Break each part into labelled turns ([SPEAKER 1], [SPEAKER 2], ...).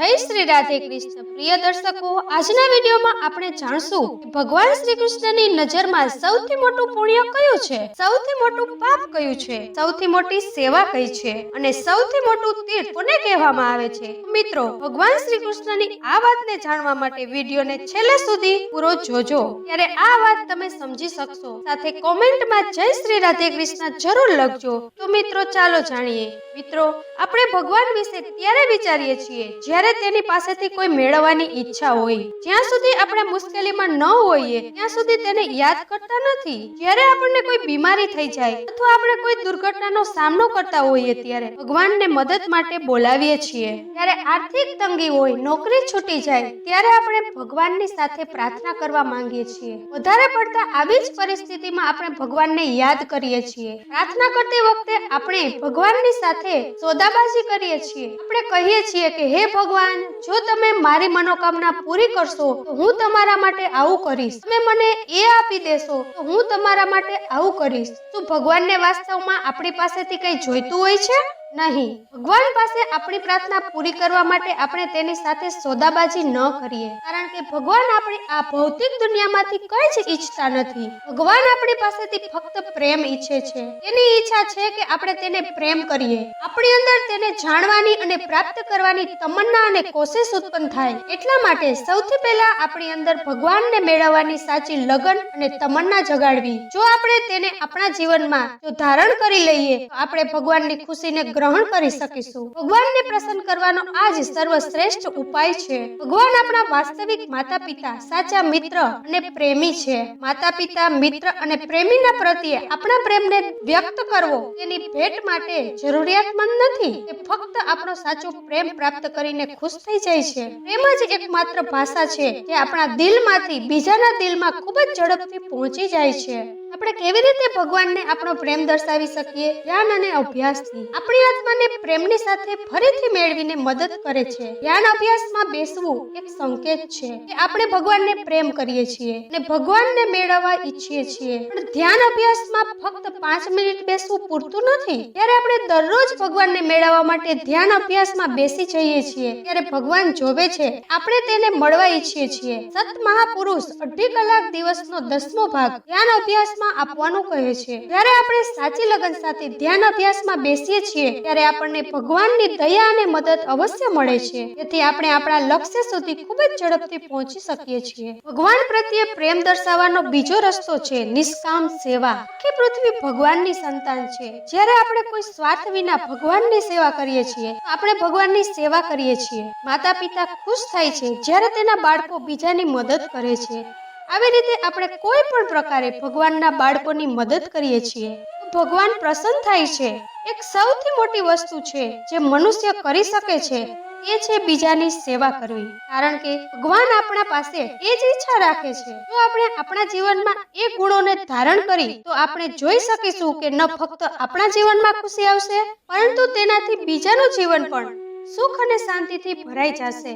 [SPEAKER 1] જય શ્રી રાધે કૃષ્ણ. પ્રિય દર્શકો, આજના વિડીયોમાં આપણે જાણશું ભગવાન શ્રી કૃષ્ણની નજરમાં સૌથી મોટું પુણ્ય કયું છે? સૌથી મોટું પાપ કયું છે? સૌથી મોટી સેવા કઈ છે? અને સૌથી મોટું તીર્થ કોને કહેવામાં આવે છે? મિત્રો, ભગવાન શ્રી કૃષ્ણની આ વાતને જાણવા માટે વિડીયોને છેલ્લે સુધી પૂરો જોજો. ત્યારે આ વાત તમે સમજી શકશો. સાથે કોમેન્ટમાં જય શ્રી રાધે કૃષ્ણ જરૂર લખજો. તો મિત્રો, ચાલો જાણીએ. મિત્રો, આપણે ભગવાન વિશે ત્યારે વિચારીએ છીએ જ્યારે તેની પાસેથી કોઈ મેળવવાની ઈચ્છા હોય, જ્યાં સુધી આપણે મુશ્કેલીમાં ન હોઈએ, ત્યાં સુધી તેને યાદ કરતા નથી. જ્યારે આપણને કોઈ બીમારી થઈ જાય અથવા આપણે કોઈ દુર્ઘટનાનો સામનો કરતા હોઈએ ત્યારે ભગવાનને મદદ માટે બોલાવીએ છીએ. ત્યારે આર્થિક તંગી હોય, નોકરી છૂટી જાય, ત્યારે આપણે ભગવાનની સાથે પ્રાર્થના કરવા માંગીએ છીએ. વધારે પડતા આવી જ પરિસ્થિતિમાં આપણે ભગવાનને યાદ કરીએ છીએ. પ્રાર્થના કરતી વખતે આપણે ભગવાનની સાથે સોદાબાજી કરીએ છીએ. આપણે કહીએ છીએ કે, હે ભગવાન જો તમે મારી મનોકામના પૂરી કરશો, તો હું તમારા માટે આવું કરીશ. તમે મને એ આપી દેશો, તો હું તમારા માટે આવું કરીશ. શું ભગવાનને વાસ્તવમાં આપણી પાસેથી કંઈ જોઈતું હોય છે? નહીં. ભગવાન પાસે આપણી પ્રાર્થના પૂરી કરવા માટે આપણે તેની સાથે સોદાબાજી ન કરીએ. કારણ કે ભગવાન આપણી આ ભૌતિક દુનિયામાંથી કઈ જ ઈચ્છતા નથી. ભગવાન આપણી પાસેથી ફક્ત પ્રેમ ઈચ્છે છે. તેની ઈચ્છા છે કે આપણે તેને પ્રેમ કરીએ. આપણી અંદર તેને જાણવાની અને પ્રાપ્ત કરવાની તમન્ના અને કોશિશ ઉત્પન્ન થાય. એટલા માટે સૌથી પહેલા આપણી અંદર ભગવાનને મેળવવાની સાચી લગન અને તમન્ના જગાડવી. જો આપણે તેને આપણા જીવનમાં જો ધારણ કરી લઈએ, તો આપણે ભગવાનની ખુશીને ગ્રહણ કરી શકીશું. ભગવાનને પ્રસન્ન કરવાનો આ જ સર્વશ્રેષ્ઠ ઉપાય છે. ભગવાન આપણા વાસ્તવિક માતા પિતા સાચા મિત્ર અને પ્રેમી છે. માતા પિતા મિત્ર અને પ્રેમીના પ્રત્યે આપણા પ્રેમને વ્યક્ત કરવો તેની ભેટ માટે જરૂરિયાતમંદ નથી. તે ફક્ત આપણો સાચો પ્રેમ પ્રાપ્ત કરીને ખુશ થઈ જાય છે. પ્રેમ જ એકમાત્ર ભાષા છે જે આપણા દિલમાંથી બીજાના દિલમાં ખૂબ જ ઝડપથી પહોંચી જાય છે. આપણે કેવી રીતે ભગવાનને આપણો પ્રેમ દર્શાવી શકીએ? ધ્યાન અને અભ્યાસથી. આપણી આત્માને પ્રેમની સાથે ફરીથી મેળવીને મદદ કરે છે. ધ્યાન અભ્યાસમાં બેસવું એક સંકેત છે કે આપણે ભગવાનને પ્રેમ કરીએ છીએ અને ભગવાનને મેળવવા ઈચ્છીએ છીએ. પણ ધ્યાન અભ્યાસમાં ફક્ત પાંચ મિનિટ બેસવું પૂરતું નથી? ત્યારે આપણે દરરોજ ભગવાનને મેળવવા માટે ધ્યાન અભ્યાસમાં બેસી જઈએ છીએ, ત્યારે ભગવાન જોવે છે, આપણે તેને મળવા ઈચ્છીએ છીએ. સત મહાપુરુષ અઢી કલાક દિવસનો દસમો ભાગ ધ્યાન અભ્યાસમાં આપવાનું કહે છે. જ્યારે આપણે સાચી લગન સાથે ધ્યાન અભ્યાસમાં બેસીએ છીએ ત્યારે આપણને ભગવાનની દયા અને મદદ અવશ્ય મળે છે. તેથી આપણે આપણા લક્ષ્ય સુધી ખૂબ જ ઝડપથી પહોંચી શકીએ છીએ. ભગવાન પ્રત્યે પ્રેમ દર્શાવવાનો બીજો રસ્તો છે નિષ્કામ સેવા. આખી પૃથ્વી ભગવાનની સંતાન છે. જ્યારે આપણે કોઈ સ્વાર્થ વિના ભગવાનની સેવા કરીએ છીએ આપણે ભગવાનની સેવા કરીએ છીએ. માતા પિતા ખુશ થાય છે જ્યારે તેના બાળકો બીજાની મદદ કરે છે. આવી રીતે આપણે કોઈ પણ પ્રકારે ભગવાનના બાળકોની મદદ કરીએ છીએ. ભગવાન પ્રસન્ન થાય છે. એક સૌથી મોટી વસ્તુ છે જે મનુષ્ય કરી શકે છે, એ છે બીજાની સેવા કરવી. કારણ કે ભગવાન આપણા પાસે એ જ ઈચ્છા રાખે છે. જો આપણે આપણા જીવનમાં એ ગુણોને ધારણ કરી, તો આપણે જોઈ શકીશું કે ન ફક્ત આપણા જીવનમાં ખુશી આવશે, પરંતુ તેનાથી બીજાનું જીવન પણ સુખ અને શાંતિથી ભરાઈ જશે.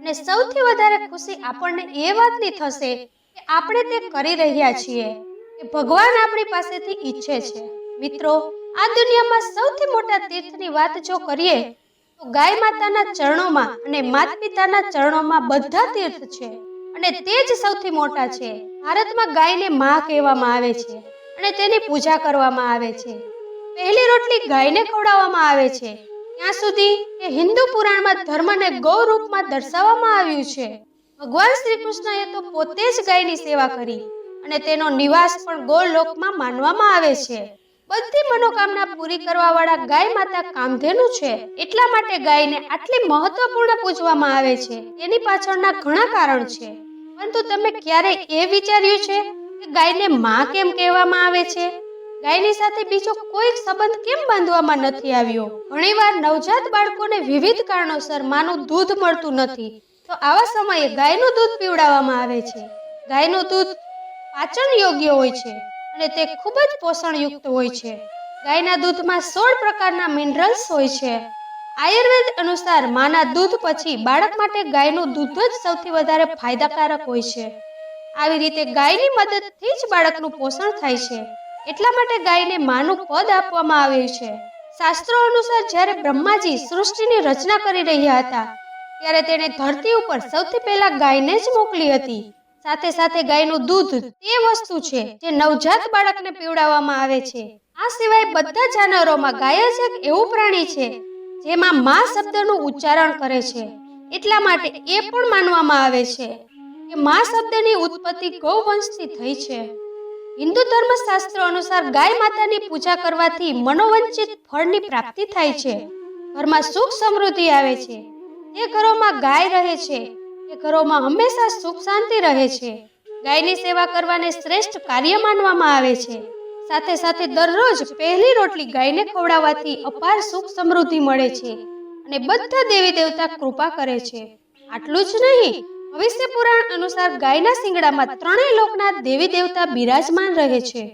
[SPEAKER 1] અને સૌથી વધારે ખુશી આપણને એ વાતની થશે કે આપણે તે કરી રહ્યા છીએ કે ભગવાન આપણી પાસેથી ઈચ્છે છે. મિત્રો આ દુનિયામાં સૌથી મોટા તીર્થની વાત જો કરીએ, તો ગાય માતાના ચરણોમાં અને માતા પિતાના ચરણોમાં બધા તીર્થ છે. અને તે જ સૌથી મોટા છે. ભારતમાં ગાયને માં કહેવામાં આવે છે અને તેની પૂજા કરવામાં આવે છે. પહેલી રોટલી ગાયને ખવડાવવામાં આવે છે. ત્યાં સુધી કે હિન્દુ પુરાણમાં ધર્મને ગૌ રૂપમાં દર્શાવવામાં આવ્યું છે. ભગવાન શ્રી કૃષ્ણએ તો પોતે જ ગાયની સેવા કરી અને તેનો નિવાસ પણ ગોલોકમાં માનવામાં આવે છે. બધી મનોકામના પૂરી કરવા વાળા ગાય માતા કામધેનુ છે. એટલા માટે ગાયને આટલી મહત્વપૂર્ણ પૂજવામાં આવે છે. એની પાછળના ઘણા કારણ છે. પરંતુ તમે ક્યારેય એ વિચાર્યું છે કે ગાયને માં કેમ કહેવામાં આવે છે? ગાયની સાથે બીજો કોઈ સંબંધ કેમ બાંધવામાં નથી આવ્યો? ઘણીવાર નવજાત બાળકોને વિવિધ કારણોસર માનું દૂધ મળતું નથી. તો આવા સમયે ગાયનું દૂધ પીવડાવવામાં આવે છે. ગાયનું દૂધ પાચન યોગ્ય હોય છે. અને તે ખૂબ જ પોષણયુક્ત હોય છે. ગાયના દૂધમાં સોળ પ્રકારના મિનરલ્સ હોય છે. આયુર્વેદ અનુસાર માના દૂધ પછી બાળક માટે ગાયનું દૂધ જ સૌથી વધારે ફાયદાકારક હોય છે. આવી રીતે ગાયની મદદથી જ બાળકનું પોષણ થાય છે. એટલા માટે ગાયને માનું પદ આપવામાં આવ્યું છે. શાસ્ત્રો અનુસાર જ્યારે બ્રહ્માજી સૃષ્ટિની રચના કરી રહ્યા હતા, ત્યારે તેણે ધરતી ઉપર સૌથી પહેલા ગાયને જ મોકલી હતી. સાથે સાથે ગાયનું દૂધ તે વસ્તુ છે જે નવજાત બાળકને પીવડાવવામાં આવે છે. આ સિવાય બધા જાનવરોમાં ગાય જ એક એવું પ્રાણી છે જેમાં મા શબ્દનું ઉચ્ચારણ કરે છે. એટલા માટે એ પણ માનવામાં આવે છે કે મા શબ્દની ઉત્પત્તિ ગૌવંશથી થઈ છે. હિન્દુ ધર્મશાસ્ત્ર અનુસાર ગાય માતાની પૂજા કરવાથી મનોવંચિત ફળની પ્રાપ્તિ થાય છે. ઘરમાં સુખ સમૃદ્ધિ આવે છે. તે ઘરોમાં ગાય રહે છે તે ઘરોમાં હંમેશા સુખ શાંતિ રહે છે. ગાયની સેવા કરવાને શ્રેષ્ઠ કાર્ય માનવામાં આવે છે. સાથે સાથે દરરોજ પહેલી રોટલી ગાયને ખવડાવવાથી અપાર સુખ સમૃદ્ધિ મળે છે અને બધા દેવી દેવતા કૃપા કરે છે. આટલું જ નહીં, ભવિષ્ય પુરાણ અનુસાર ગાયના શિંગડામાં ત્રણેય લોકના દેવી દેવતા બિરાજમાન રહે છે.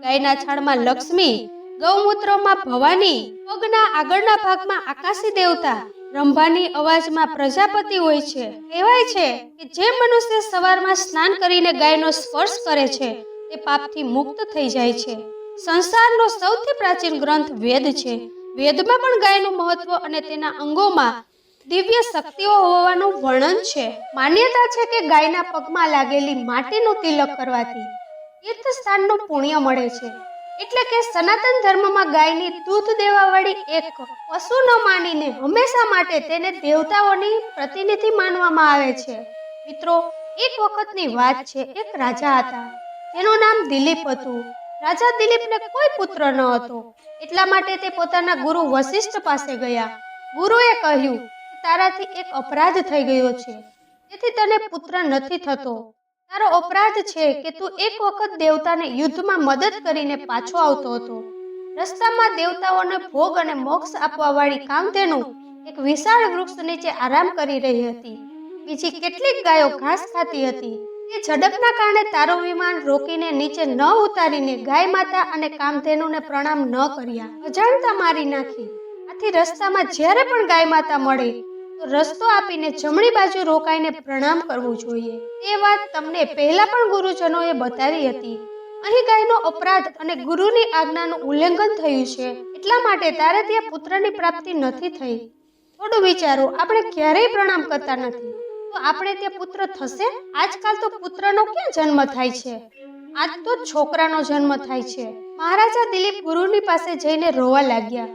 [SPEAKER 1] ગાયના છાણમાં લક્ષ્મી, ગૌમૂત્રમાં ભવાની, પગના આગળના ભાગમાં આકાશી દેવતા રંભાની અવાજમાં પ્રજાપતિ હોય છે. કહેવાય છે કે જે મનુષ્ય સવારમાં સ્નાન કરીને ગાયનો સ્પર્શ કરે છે, તે પાપથી મુક્ત થઈ જાય છે. સંસારનો સૌથી પ્રાચીન ગ્રંથ વેદ છે. વેદમાં પણ ગાયનું મહત્વ અને તેના અંગોમાં દિવ્ય શક્તિઓ હોવાનું વર્ણન છે. માન્યતા છે કે ગાયના પગમાં લાગેલી માટીનું તિલક કરવાથી તીર્થ સ્થાનનું પુણ્ય મળે છે. એટલે કે સનાતન ધર્મમાં ગાયની દૂધ દેવાવાળી એક પશુ ન માનીને હંમેશા માટે તેને દેવતાઓની પ્રતિનિધિ માનવામાં આવે છે. મિત્રો, એક વખતની વાત છે, એક રાજા હતા. તેનું નામ દિલીપ હતું. રાજા દિલીપને કોઈ પુત્ર ન હતો. એટલા માટે તે પોતાના ગુરુ વશિષ્ઠ પાસે ગયા. ગુરુએ કહ્યું તારાથી એક અપરાધ થઈ ગયો છે. તેથી તને પુત્ર નથી થતો. તારો અપરાધ છે કે તું એક વખત દેવતાને યુદ્ધમાં મદદ કરીને પાછો આવતો હતો. રસ્તામાં દેવતાઓને ભોગ અને મોક્ષ આપવા વાળી કામધેનુ એક વિશાળ વૃક્ષ નીચે આરામ કરી રહી હતી. બીજી કેટલીક ગાયો ઘાસ ખાતી હતી. તે ઝડપના કારણે તારું વિમાન રોકીને નીચે ન ઉતારીને ગાય માતા અને કામધેનુને પ્રણામ ન કર્યા. અજાણતા મારી નાખી. આથી રસ્તામાં જ્યારે પણ ગાય માતા મળે તો રસ્તો આપીને જમણી બાજુ રોકાઈને પ્રણામ કરવું જોઈએ. તે વાત તમને પહેલા પણ ગુરુજનોએ બતાવી હતી. અહીં ગાયનો અપરાધ અને ગુરુની આજ્ઞાનું ઉલ્લંઘન થયું છે. એટલા માટે તારે ત્યાં પુત્રની પ્રાપ્તિ નથી થઈ. થોડું વિચારો, આપણે ક્યારેય પ્રણામ કરતા નથી. તો આપણે ત્યાં પુત્ર થશે? આજકાલ તો પુત્રનો ક્યાં જન્મ થાય છે? આજ તો છોકરાનો જન્મ થાય છે. મહારાજા દિલીપ ગુરુની પાસે જઈને રોવા લાગ્યા.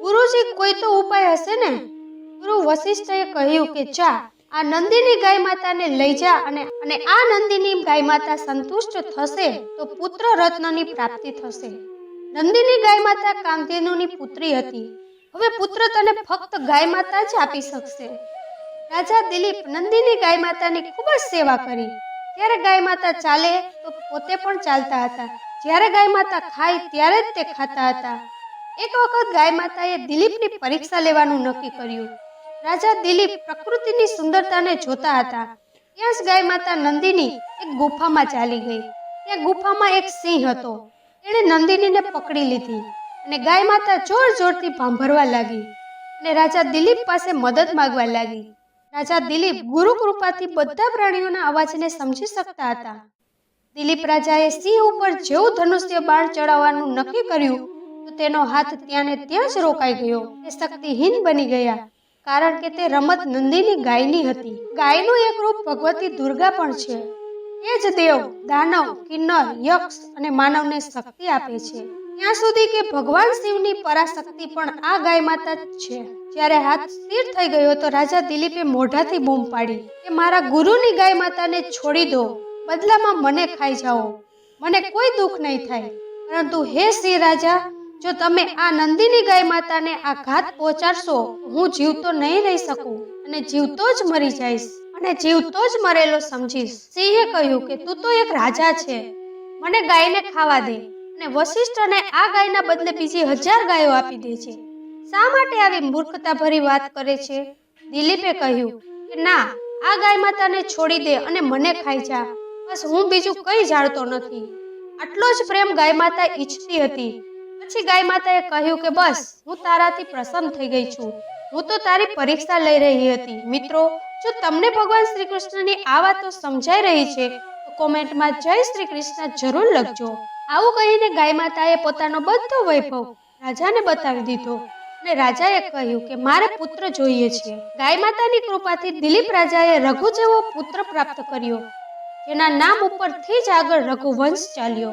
[SPEAKER 1] ગુરુજી, કોઈ તો ઉપાય હશે ને? ગુરુ વશિષ્ઠએ કહ્યું કે જા, આ નંદીની ગાય માતાને લઈ જા અને અને આ નંદીની ગાય માતા સંતુષ્ટ થશે તો પુત્ર રત્નની પ્રાપ્તિ થશે. નંદીની ગાય માતા કામધેનુની પુત્રી હતી. હવે પુત્ર તને ફક્ત ગાય માતા જ આપી શકશે. રાજા દિલીપ નંદીની ગાય માતાની ખૂબ જ સેવા કરી. ત્યારે ગાય માતા ચાલે તો પોતે પણ ચાલતા હતા. જ્યારે ગાય માતા ખાય ત્યારે જ તે ખાતા હતા. એક વખત ગાય માતાએ દિલીપની પરીક્ષા લેવાનું નક્કી કર્યું. રાજા દિલીપ પ્રકૃતિની સુંદરતાને જોતા હતા. ત્યાં જ ગાય માતા નંદિની એક ગુફામાં ચાલી ગઈ. ત્યાં ગુફામાં એક સિંહ હતો. તેણે નંદિનીને પકડી લીધી અને ગાય માતા જોર જોરથી ભાંભરવા લાગી અને રાજા દિલીપ પાસે મદદ માંગવા લાગી. રાજા દિલીપ ગુરુ કૃપાથી બધા પ્રાણીઓના અવાજને સમજી શકતા હતા. દિલીપ રાજાએ સિંહ ઉપર જેવું ધનુષ્ય બાણ ચડાવવાનું નક્કી કર્યું, તો તેનો હાથ ત્યાં ને ત્યાં જ રોકાઈ ગયો. તે શક્તિહીન બની ગયા. કારણ કે તે રમત નંદીની ગાયની હતી. ગાયનું એક રૂપ ભગવતી દુર્ગા પણ છે. એ જ દેવ દાનવ, કિન્નર, યક્ષ અને માનવને શક્તિ આપે છે. ત્યાં સુધી કે ભગવાન શિવની પરાશક્તિ પણ આ ગાય માતા જ છે. જ્યારે હાથ સ્થિર થઈ ગયો તો રાજા દિલીપે મોઢાથી બૂમ પાડી કે, મારા ગુરુની ગાય માતાને છોડી દો. બદલામાં મને ખાઈ જાઓ. મને કોઈ દુઃખ નહીં થાય. પરંતુ હે શ્રી રાજા જો તમે આ નંદિની ગાય માતાને આઘાત પહોંચાડશો, હું જીવતો નહીં રહી શકું અને જીવતો જ મરી જઈશ અને જીવતો જ મરેલો સમજીશ. સિંહે કહ્યું કે, તું તો એક રાજા છે. મને ગાયને ખાવા દે અને વશિષ્ઠને આ ગાયના બદલે બીજી હજાર ગાયો આપી દે છે. શા માટે આવી મૂર્ખતા ભરી વાત કરે છે? દિલીપે કહ્યું કે, ના, આ ગાય માતાને છોડી દે અને મને ખાઈ જા. બસ હું બીજું કંઈ જાણતો નથી. આટલો જ પ્રેમ ગાય માતા ઈચ્છતી હતી. પછી ગાય માતાએ કહ્યું કે બસ, હું તારાથી પ્રસન્ન થઈ ગઈ છું. હું તો તારી પરીક્ષા લઈ રહી હતી. મિત્રો, જો તમને ભગવાન શ્રી કૃષ્ણની આ વાતો સમજાઈ રહી છે, તો કોમેન્ટમાં જય શ્રી કૃષ્ણ જરૂર લખજો. આવું કહીને ગાય માતાએ પોતાનો બધો વૈભવ રાજાને બતાવી દીધો અને રાજાએ કહ્યું કે મારે પુત્ર જોઈએ છે. ગાય માતાની કૃપાથી દિલીપ રાજાએ રઘુ જેવો પુત્ર પ્રાપ્ત કર્યો, જેના નામ ઉપરથી જ આગળ રઘુવંશ ચાલ્યો.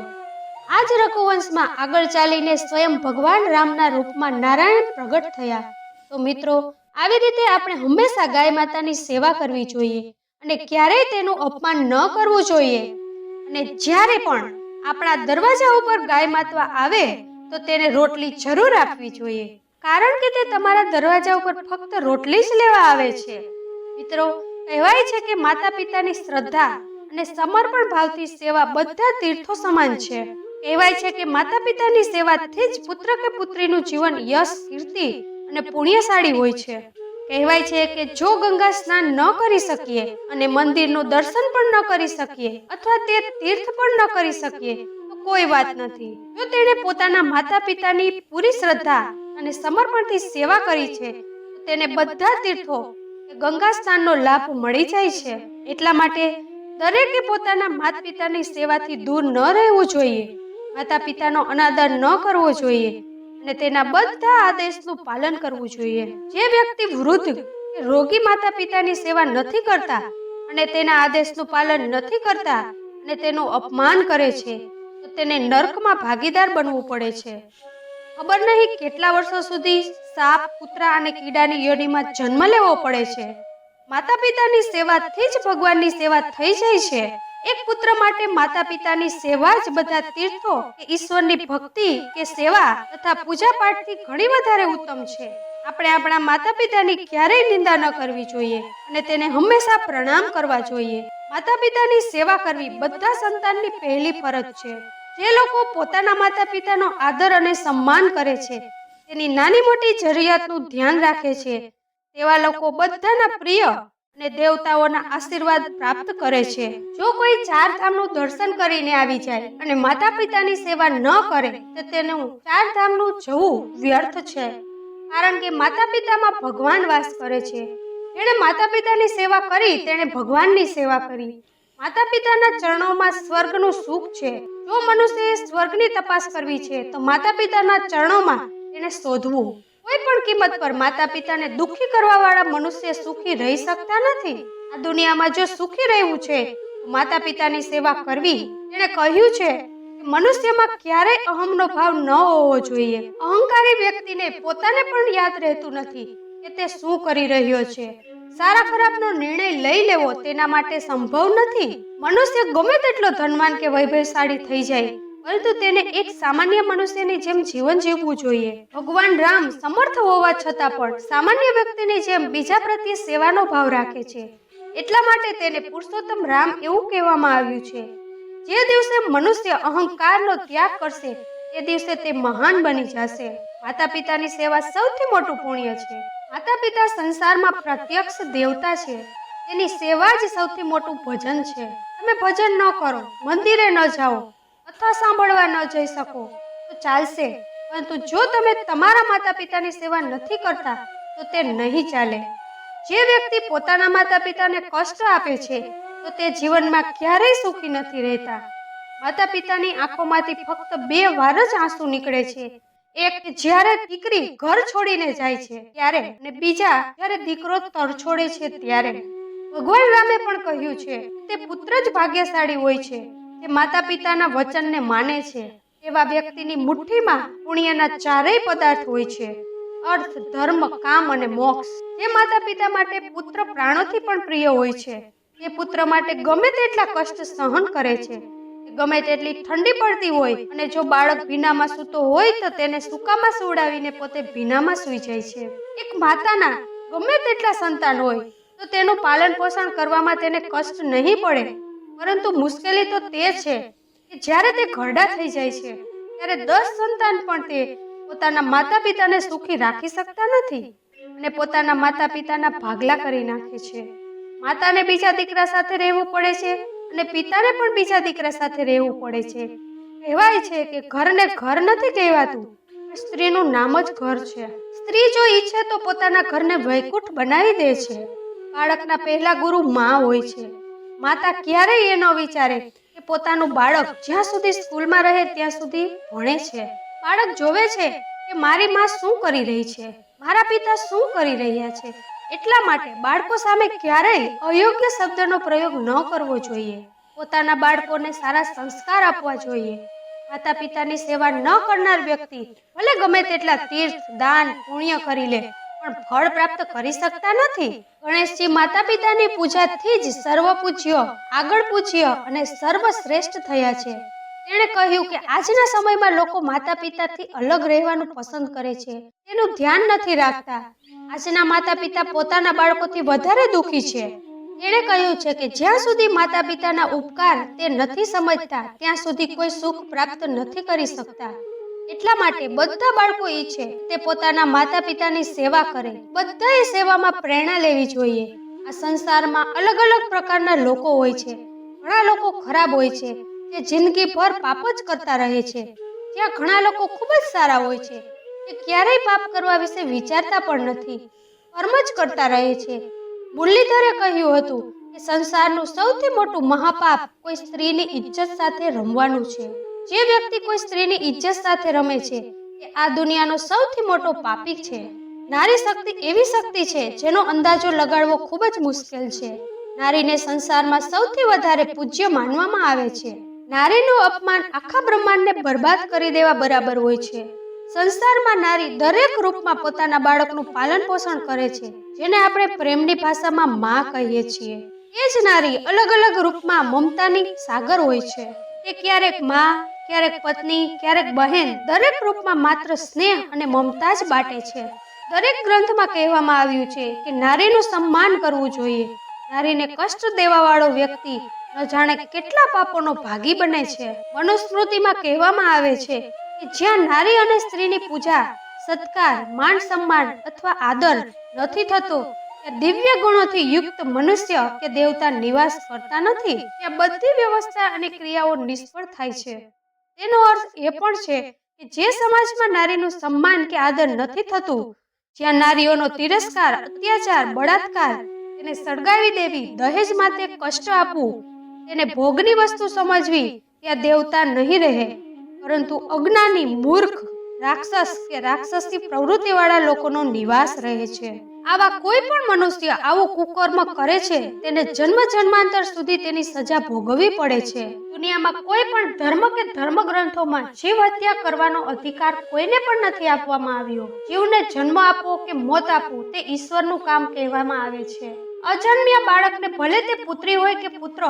[SPEAKER 1] આ જ રઘુવંશમાં આગળ ચાલીને સ્વયં ભગવાન રામના રૂપમાં નારાયણ પ્રગટ થયા. તો મિત્રો, આવી રીતે આપણે હંમેશા ગાય માતાની સેવા કરવી જોઈએ અને ક્યારેય તેનું અપમાન ન કરવું જોઈએ. અને જ્યારે પણ આપણા દરવાજા ઉપર ગાય માતા આવે, તો તેને રોટલી જરૂર આપવી જોઈએ. કારણ કે તે તમારા દરવાજા ઉપર ફક્ત રોટલી જ લેવા આવે છે. મિત્રો, કહેવાય છે કે માતા પિતાની શ્રદ્ધા અને સમર્પણ ભાવથી સેવા બધા તીર્થો સમાન છે. કહેવાય છે કે માતા પિતાની સેવાથી જ પુત્ર કે પુત્રીનું જીવન યશ, કીર્તિ અને પુણ્યશાળી હોય છે. કહેવાય છે કે જો ગંગા સ્નાન ન કરી શકીએ અને મંદિરનું દર્શન પણ ન કરી શકીએ અથવા તે તીર્થ પણ ન કરી શકીએ, તો કોઈ વાત નથી. જો તેણે પોતાના માતા પિતાની પૂરી શ્રદ્ધા અને સમર્પણથી સેવા કરી છે તેને બધા તીર્થો ગંગા સ્નાનનો લાભ મળી જાય છે. એટલા માટે દરેકે પોતાના માતા પિતાની સેવાથી દૂર ન રહેવું જોઈએ. માતા પિતાનો અનાદર ન કરવો જોઈએ અને તેના બધા આદેશનું પાલન કરવું જોઈએ. જે વ્યક્તિ વૃદ્ધ રોગી માતા પિતાની સેવા નથી કરતા અને તેના આદેશનું પાલન નથી કરતા અને તેનું અપમાન કરે છે, તો તેને નર્કમાં ભાગીદાર બનવું પડે છે. ખબર નહીં કેટલા વર્ષો સુધી સાપ, કૂતરા અને કીડાની યોનિમાં જન્મ લેવો પડે છે. માતા પિતાની સેવાથી જ ભગવાનની સેવા થઈ જાય છે. એક પુત્ર માટે માતા પિતાની સેવા જ બધા તીર્થો કે ઈશ્વરની ભક્તિ કે સેવા તથા પૂજા પાઠથી ઘણી વધારે ઉત્તમ છે. આપણે આપણા માતા પિતાની ક્યારેય નિંદા ન કરવી જોઈએ અને તેને હંમેશા પ્રણામ કરવા જોઈએ. માતા પિતાની સેવા કરવી બધા સંતાનની પહેલી ફરજ છે. જે લોકો પોતાના માતા પિતાનો આદર અને સન્માન કરે છે, તેની નાની મોટી જરૂરિયાતનું ધ્યાન રાખે છે. તેવા લોકો બધાના પ્રિય અને દેવતાઓના આશીર્વાદ પ્રાપ્ત કરે છે. જો કોઈ ચાર ધામનું દર્શન કરીને આવી જાય અને માતા પિતાની સેવા ન કરે, તો તેનું ચાર ધામનું જવું વ્યર્થ છે. કારણ કે માતા પિતામાં ભગવાન વાસ કરે છે. જેણે માતા પિતાની સેવા કરી, તેણે ભગવાનની સેવા કરી. માતા પિતાના ચરણોમાં સ્વર્ગનું સુખ છે. જો મનુષ્યએ સ્વર્ગની તપાસ કરવી છે, તો માતા પિતાના ચરણોમાં તેને શોધવું. કોઈ પણ કિંમત પર માતા પિતાને દુખી કરવા વાળા મનુષ્ય સુખી રહી શકતા નથી. આ દુનિયામાં જો સુખી રહેવું છે માતા પિતાની સેવા કરવી એણે કહ્યું છે મનુષ્યમાં ક્યારેય અહમનો ભાવ ન હોવો જોઈએ. અહંકારી વ્યક્તિને પોતાને પણ યાદ રહેતું નથી કે તે શું કરી રહ્યો છે. સારા ખરાબનો નિર્ણય લઈ લેવો તેના માટે સંભવ નથી. મનુષ્ય ગમે તેટલો ધનવાન કે વૈભવશાળી થઈ જાય પરંતુ તેને એક સામાન્ય મનુષ્યની જેમ જીવન જીવવું જોઈએ, ભગવાન રામ સમર્થ હોવા છતાં પણ સામાન્ય વ્યક્તિની જેમ બીજા પ્રત્યે સેવાનો ભાવ રાખે છે, એટલા માટે તેને પુરુષોત્તમ રામ એવું કહેવામાં આવ્યું છે, જે દિવસે મનુષ્ય અહંકારનો ત્યાગ કરશે, તે દિવસે તે મહાન બની જશે. માતા પિતાની સેવા સૌથી મોટું પુણ્ય છે. માતા પિતા સંસારમાં પ્રત્યક્ષ દેવતા છે. તેની સેવા જ સૌથી મોટું ભજન છે. તમે ભજન ન કરો, મંદિરે ન જાઓ અથવા સાંભળવા ન જઈ શકો. તો ચાલશે. પરંતુ જો તમે તમારા માતા પિતાની સેવા નથી કરતા, તો તે નહીં ચાલે. જે વ્યક્તિ પોતાના માતા પિતાને કષ્ટ આપે છે, તો તે જીવનમાં ક્યારેય સુખી નથી રહેતા. માતા પિતાની આંખોમાંથી ફક્ત બે વાર જ આંસુ નીકળે છે. એક જ્યારે દીકરી ઘર છોડીને જાય છે, ત્યારે અને બીજા જ્યારે દીકરો તરછોડે છે, ત્યારે. ભગવાન રામે પણ કહ્યું છે તે પુત્ર જ ભાગ્યશાળી હોય છે. તે માતા પિતાના વચનને માને છે, એવા વ્યક્તિની મુઠ્ઠીમાં પુણ્યના ચારેય પદાર્થ હોય છે, અર્થ, ધર્મ, કામ અને મોક્ષ. જે માતા પિતા માટે પુત્ર પ્રાણોથી પણ પ્રિય હોય છે. તે પુત્ર માટે ગમે તેટલા કષ્ટ સહન કરે છે. ગમે તેટલી ઠંડી પડતી હોય અને જો બાળક ભીનામાં સૂતો હોય તો તેને સૂકામાં સુવડાવીને પોતે ભીનામાં સૂઈ જાય છે. એક માતાના ગમે તેટલા સંતાન હોય તો તેનું પાલન પોષણ કરવામાં તેને કષ્ટ નહીં પડે. પરંતુ મુશ્કેલી તો તે છે કે જ્યારે તે ઘરડા થઈ જાય છે, ત્યારે દસ સંતાન પણ તે પોતાના માતા પિતાને સુખી રાખી શકતા નથી અને પોતાના માતા પિતાના ભાગલા કરી નાખે છે. માતાને બીજા દીકરા સાથે રહેવું પડે છે અને પિતાને પણ બીજા દીકરા સાથે રહેવું પડે છે. કહેવાય છે કે ઘરને ઘર નથી કહેવાતું સ્ત્રીનું નામ જ ઘર છે. સ્ત્રી જો ઈચ્છે તો પોતાના ઘરને વૈકુંઠ બનાવી દે છે. બાળકના પહેલા ગુરુ માં હોય છે. માતા ક્યારેય એ ન વિચારે કે પોતાનું બાળક જ્યાં સુધી સ્કૂલમાં રહે ત્યાં સુધી ભણે છે. બાળક જોવે છે કે મારી માં શું કરી રહી છે? મારા પિતા શું કરી રહ્યા છે? એટલા માટે બાળકો સામે ક્યારેય અયોગ્ય શબ્દનો પ્રયોગ ન કરવો જોઈએ. પોતાના બાળકોને સારા સંસ્કાર આપવા જોઈએ. માતા પિતાની સેવા ન કરનાર વ્યક્તિ ભલે ગમે તેટલા તીર્થ, દાન, પુણ્ય કરી લે પણ ફળ પ્રાપ્ત કરી શકતા નથી. ગણેશજી માતા પિતાની પૂજાથી જ સર્વ પૂજ્ય, આગળ પૂજ્ય અને સર્વશ્રેષ્ઠ થયા છે. તેણે કહ્યું કે આજના સમયમાં લોકો માતા પિતાથી અલગ રહેવાનું પસંદ કરે છે. તેનું ધ્યાન નથી રાખતા. આજના માતા પિતા પોતાના બાળકોથી વધારે દુઃખી છે. તેણે કહ્યું છે કે જ્યાં સુધી માતા પિતાના ઉપકાર તે નથી સમજતા, ત્યાં સુધી કોઈ સુખ પ્રાપ્ત નથી કરી શકતા. એટલા માટે બધા બાળકો ઈચ્છે તે પોતાના માતા પિતાની સેવા કરે. બધાએ સેવામાં પ્રેરણા લેવી જોઈએ. આ સંસારમાં અલગ અલગ પ્રકારના લોકો હોય છે. ઘણા લોકો ખરાબ હોય છે. તે જિંદગીભર પાપ જ કરતા રહે છે. જ્યાં ઘણા લોકો ખૂબ જ સારા હોય છે. તે ક્યારેય પાપ કરવા વિશે વિચારતા પણ નથી. કર્મ જ કરતા રહે છે. મુરલીધરે કહ્યું હતું કે સંસારનું સૌથી મોટું મહાપાપ કોઈ સ્ત્રીની ઇજ્જત સાથે રમવાનું છે. જે વ્યક્તિ કોઈ સ્ત્રીની ઇજ્જત સાથે રમે છે, એ આ દુનિયાનો સૌથી મોટો પાપી છે. નારી શક્તિ એવી શક્તિ છે, જેનો અંદાજો લગાડવો ખૂબ જ મુશ્કેલ છે. નારીને સંસારમાં સૌથી વધારે પૂજ્ય માનવામાં આવે છે. નારીનું અપમાન આખા બ્રહ્માંડને બરબાદ કરી દેવા બરાબર હોય છે. સંસારમાં નારી દરેક રૂપમાં પોતાના બાળકનું પાલન પોષણ કરે છે, જેને આપણે પ્રેમની ભાષામાં માં કહીએ છીએ. એ જ નારી અલગ અલગ રૂપમાં મમતાની સાગર હોય છે. તે ક્યારેકમાં ક્યારેક પત્ની, ક્યારેક બહેન દરેક રૂપમાં માત્ર સ્નેહ અને મમતા જ બાટે છે. દરેક ગ્રંથમાં કહેવામાં આવ્યું છે કે નારીનું સન્માન કરવું જોઈએ. નારીને કષ્ટ દેવાવાળો વ્યક્તિ ન જાણે કેટલા પાપોનો ભાગી બને છે. મનુસ્મૃતિમાં કહેવામાં આવે છે કે જ્યાં નારી અને સ્ત્રીની પૂજા, સત્કાર, માન સન્માન અથવા આદર નથી થતો દિવ્ય ગુણોથી યુક્ત મનુષ્ય કે દેવતા નિવાસ કરતા નથી. ત્યાં બધી વ્યવસ્થા અને ક્રિયાઓ નિષ્ફળ થાય છે. તેનો અર્થ એ પણ છે કે જે સમાજમાં નારીનું સન્માન કે આદર નથી થતું, જ્યાં નારીઓનો તિરસ્કાર, અત્યાચાર, બળાત્કાર, તેને સળગાવી દેવી, દહેજ માટે કષ્ટ આપવું, તેને ભોગની વસ્તુ સમજવી ત્યાં દેવતા નહીં રહે. પરંતુ અજ્ઞાની મૂર્ખ, રાક્ષસ કે રાક્ષસી પ્રવૃત્તિવાળા લોકોનો નિવાસ રહે છે. આવા કોઈ પણ મનુષ્ય આવું કુકર્મ કરે છે, તેને જન્મ જન્માંતર સુધી તેની સજા ભોગવવી પડે છે. દુનિયામાં કોઈ પણ ધર્મ કે ધર્મ ગ્રંથોમાં જીવ હત્યા કરવાનો અધિકાર કોઈને પણ નથી આપવામાં આવ્યો. જીવને જન્મ આપવો કે મોત આપવું તે ઈશ્વરનું કામ કહેવામાં આવે છે. અજન્મ્યા બાળકને ભલે તે પુત્રી હોય કે પુત્ર,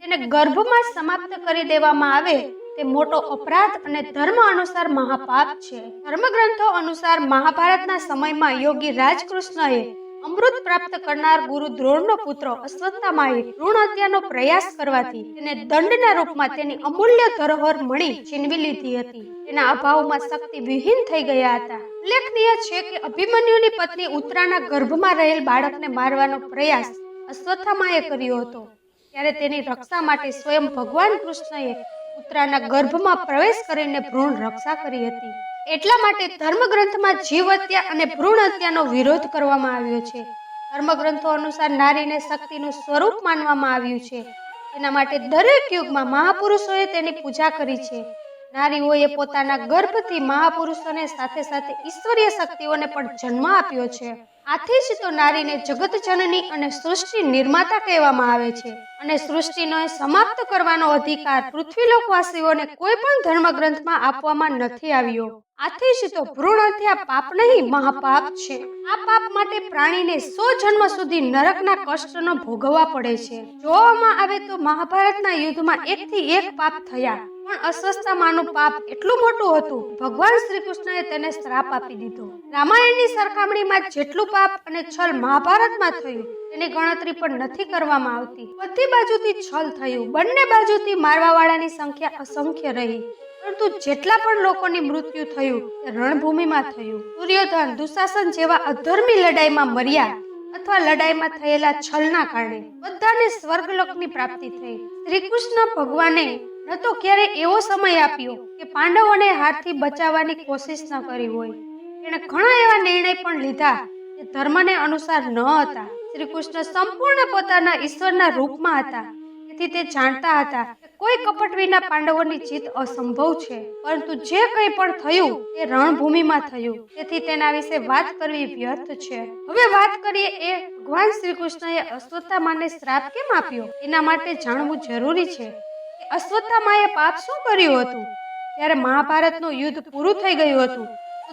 [SPEAKER 1] તેને ગર્ભમાં સમાપ્ત કરી દેવામાં આવે તે મોટો અપરાધ અને ધર્મ અનુસાર મહાપાપ છે. ધર્મગ્રંથો અનુસાર મહાભારતના સમયમાં યોગી રાજકૃષ્ણએ અમૃત પ્રાપ્ત કરનાર ગુરુ દ્રોણનો પુત્ર અશ્વત્થામાએ ભ્રૂણ હત્યાનો પ્રયાસ કરવાથી તેને દંડના રૂપમાં તેની અમૂલ્ય ધરોહર મળી છીનવી લીધી હતી. તેના અભાવમાં શક્તિ વિહીન થઈ ગયા હતા. ઉલ્લેખનીય છે કે અભિમન્યુની પત્ની ઉત્તરાના ગર્ભમાં રહેલ બાળકને મારવાનો પ્રયાસ અશ્વત્થામાએ કર્યો હતો. ત્યારે તેની રક્ષા માટે સ્વયં ભગવાન કૃષ્ણએ પુત્રાના ગર્ભમાં પ્રવેશ કરીને ભ્રૂણ રક્ષા કરી હતી. એટલા માટે ધર્મગ્રંથમાં જીવ હત્યા અને ભ્રૂણ હત્યાનો વિરોધ કરવામાં આવ્યો છે. ધર્મગ્રંથો અનુસાર નારીને શક્તિનું સ્વરૂપ માનવામાં આવ્યું છે. તેના માટે દરેક યુગમાં મહાપુરુષોએ તેની પૂજા કરી છે. નારીઓએ પોતાના ગર્ભથી મહાપુરુષોને સાથે સાથે ઈશ્વરીય શક્તિઓને પણ જન્મ આપ્યો છે. આથી જ તો નારીને જગત જનની અને સૃષ્ટિ નિર્માતા કહેવામાં આવે છે. અને સૃષ્ટિનો સમાપ્ત કરવાનો અધિકાર પૃથ્વીલોકવાસીઓને કોઈ પણ ધર્મગ્રંથમાં આપવામાં નથી આવ્યો. આથી જ તો ભ્રૂણ હત્યા પાપ નહીં, મહાપાપ છે. આ પાપ માટે પ્રાણીને સો જન્મ સુધી નરકના કષ્ટનો ભોગવવા પડે છે. જોવામાં આવે તો મહાભારતના યુદ્ધમાં એકથી એક પાપ થયા. પણ અસ્વસ્થતામાંનું પાપ એટલું મોટું હતું. ભગવાન શ્રી કૃષ્ણએ તેને શ્રાપ આપી દીધો. રામાયણની સરખામણીમાં જેટલું પાપ અને છલ મહાભારતમાં થયું, તેની ગણતરી પણ નથી કરવામાં આવતી. બધી બાજુથી છલ થયું. બંને બાજુથી મારવાવાળાની સંખ્યા અસંખ્ય રહી. પરંતુ જેટલા પણ લોકોની મૃત્યુ થયું, તે રણભૂમિમાં થયું. દુર્યોધન દુશાસન જેવા અધર્મી લડાઈમાં મર્યા અથવા લડાઈમાં થયેલા છલના કારણે બધાને સ્વર્ગલોકની પ્રાપ્તિ થઈ. શ્રી કૃષ્ણ ભગવાને ન તો ક્યારે એવો સમય આપ્યો કે પાંડવોને હારથી બચાવવાની કોશિશ ન કરી હોય. તેણે ઘણા એવા નિર્ણય પણ લીધા જે ધર્મને અનુસાર ન હતા. શ્રી કૃષ્ણ સંપૂર્ણ પોતાના ઈશ્વરના રૂપમાં હતા. તેથી તે જાણતા હતા કોઈ કપટ વિના પાંડવોની જીત અસંભવ છે. પરંતુ જે કંઈ પણ થયું તે રણભૂમિમાં થયું. તેથી તેના વિશે વાત કરવી વ્યર્થ છે. હવે વાત કરીએ એ ભગવાન શ્રી કૃષ્ણએ અશ્વત્થામાને શ્રાપ કેમ આપ્યો? એના માટે જાણવું જરૂરી છે. અશ્વત્થામાએ પાપ શું કર્યું હતું? ત્યારે મહાભારતનું યુદ્ધ પૂરું થઈ ગયું હતું.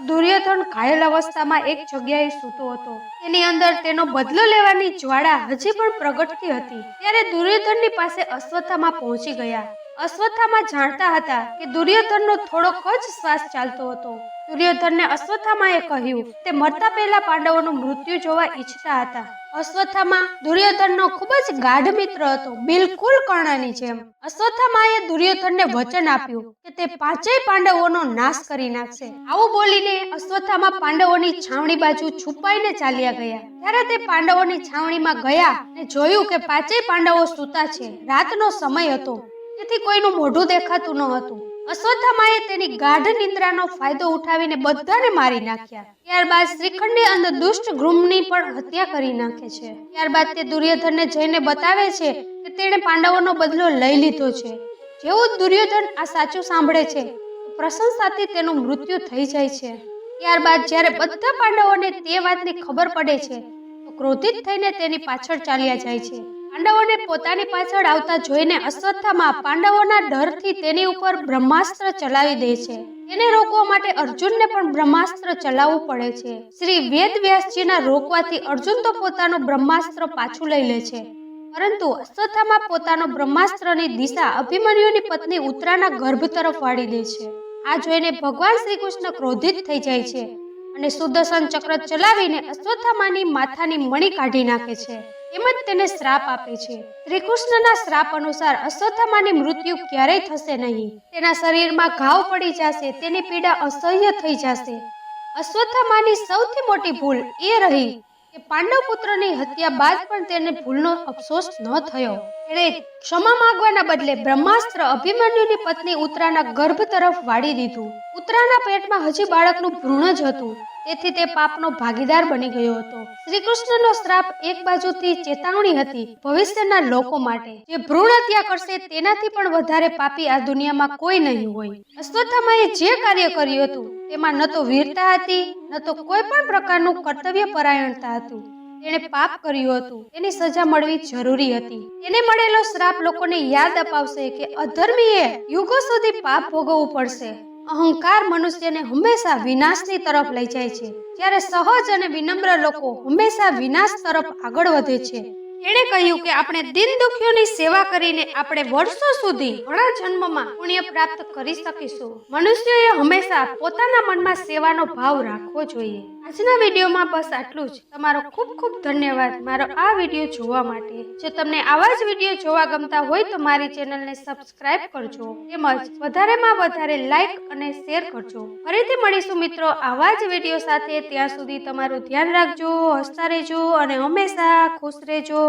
[SPEAKER 1] દુર્યોધન ઘાયલ અવસ્થામાં એક જગ્યાએ સૂતો હતો. તેની અંદર તેનો બદલો લેવાની જ્વાળા હજી પણ પ્રગટતી હતી. ત્યારે દુર્યોધનની પાસે અશ્વત્થામાં પહોંચી ગયા. અશ્વત્થામા જાણતા હતા કે દુર્યોધનનો થોડોક જ શ્વાસ ચાલતો હતો. દુર્યોધનને અશ્વત્થામાએ કહ્યું, તે મરતા પહેલા પાંડવોનું મૃત્યુ જોવા ઈચ્છતા હતા. અશ્વત્થામા દુર્યોધનનો ખૂબ જ ગાઢ મિત્ર હતો, બિલકુલ કર્ણની જેમ. અશ્વત્થામાએ દુર્યોધનને વચન આપ્યું કે તે પાંચેય પાંડવોનો નાશ કરી નાખશે. આવું બોલીને અશ્વત્થામા પાંડવોની છાવણી બાજુ છુપાઈને ચાલ્યા ગયા. ત્યારે તે પાંડવોની છાવણીમાં ગયા અને જોયું કે પાંચેય પાંડવો સૂતા છે. રાતનો સમય હતો. તેથી કોઈનું મોઢું દેખાતું ન હતું. અશ્વત્થામાએ તેની ગાઢ નિંદ્રાનો ફાયદો ઉઠાવીને બધાને મારી નાખ્યા. ત્યારબાદ શ્રીખંડની અંદર દુષ્ટ ગૃહની પણ હત્યા કરી નાખે છે. ત્યારબાદ તે દુર્યોધનને જઈને બતાવે છે કે તેણે પાંડવોનો બદલો લઈ લીધો છે. જેવું દુર્યોધન આ સાચું સાંભળે છે પ્રશંસાથી તેનું મૃત્યુ થઈ જાય છે. ત્યારબાદ જ્યારે બધા પાંડવોને તે વાતની ખબર પડે છે, તો ક્રોધિત થઈને તેની પાછળ ચાલ્યા જાય છે. પાંડવોને પોતાની પાછળ આવતા જોઈને અશ્વત્થામાં પાંડવોના ડરથી તેની ઉપર બ્રહ્માસ્ત્ર ચલાવી દે છે. તેને રોકવા માટે અર્જુનને પણ બ્રહ્માસ્ત્ર ચલાવવું પડે છે. શ્રી વેદ વ્યાસજીના રોકવાથી અર્જુન તો પોતાનું બ્રહ્માસ્ત્ર પાછું લઈ લે છે. પરંતુ અશ્વત્થામાં પોતાનો બ્રહ્માસ્ત્રની દિશા અભિમન્યુની પત્ની ઉત્તરાના ગર્ભ તરફ વાળી દે છે. આ જોઈને ભગવાન શ્રી કૃષ્ણ ક્રોધિત થઈ જાય છે અને સુદર્શન ચક્ર ચલાવીને અશ્વત્થામાની માથાની મણી કાઢી નાખે છે. તેમજ તેને શ્રાપ આપે છે. શ્રી કૃષ્ણના શ્રાપ અનુસાર અશ્વત્થામાની મૃત્યુ ક્યારેય થશે નહીં. તેના શરીરમાં ઘાવ પડી જશે, તેની પીડા અસહ્ય થઈ જશે. અશ્વત્થામાની સૌથી મોટી ભૂલ એ રહી કે પાંડવ પુત્રની હત્યા બાદ પણ તેને ભૂલનો અફસોસ ન થયો. તેણે ક્ષમા માંગવાના બદલે બ્રહ્માસ્ત્ર અભિમન્યુની પત્ની ઉત્તરાના ગર્ભ તરફ વાળી દીધું. ઉત્તરાના પેટમાં હજી બાળકનું ભ્રૂણ જ હતું. તેથી તે પાપનો ભાગીદાર બની ગયો હતો. શ્રી કૃષ્ણનો શ્રાપ એક બાજુથી ચેતવણી હતી ભવિષ્યના લોકો માટે. જે ભ્રૂણ હત્યા કરશે તેનાથી પણ વધારે પાપી આ દુનિયામાં કોઈ નહીં હોય. અશ્વત્થામાએ જે કાર્ય કર્યું હતું, તેમાં ન તો વીરતા હતી, ન તો કોઈ પણ પ્રકારનું કર્તવ્ય પરાયણતા હતું. તેણે પાપ કર્યું હતું, તેની સજા મળવી જરૂરી હતી. તેને મળેલો શ્રાપ લોકોને યાદ અપાવશે કે અધર્મીએ યુગો સુધી પાપ ભોગવવું પડશે. અહંકાર મનુષ્યને હંમેશા વિનાશની તરફ લઈ જાય છે. જ્યારે સહજ અને વિનમ્ર લોકો હંમેશા વિનાશ તરફ આગળ વધે છે. એણે કહ્યું કે આપણે દિન દુખીઓની સેવા કરીને આપણે વર્ષો સુધી ઘણા જન્મમાં પુણ્ય પ્રાપ્ત કરી શકીશું. મનુષ્યએ હંમેશા પોતાના મનમાં સેવાનો ભાવ રાખવો જોઈએ. આજના વિડીયોમાં બસ આટલું જ. તમારો ખૂબ ખૂબ ધન્યવાદ મારો આ વીડિયો જોવા માટે. જો તમને આવા જ વીડિયો જોવા ગમતા હોય તો મારી ચેનલને સબસ્ક્રાઇબ કરજો. તેમજ વધારેમાં વધારે લાઈક અને શેર કરજો. ફરીથી મળીશું મિત્રો આવા જ વીડિયો સાથે. ત્યાં સુધી તમારું ધ્યાન રાખજો, હસતા રહેજો અને હંમેશા ખુશ રહેજો.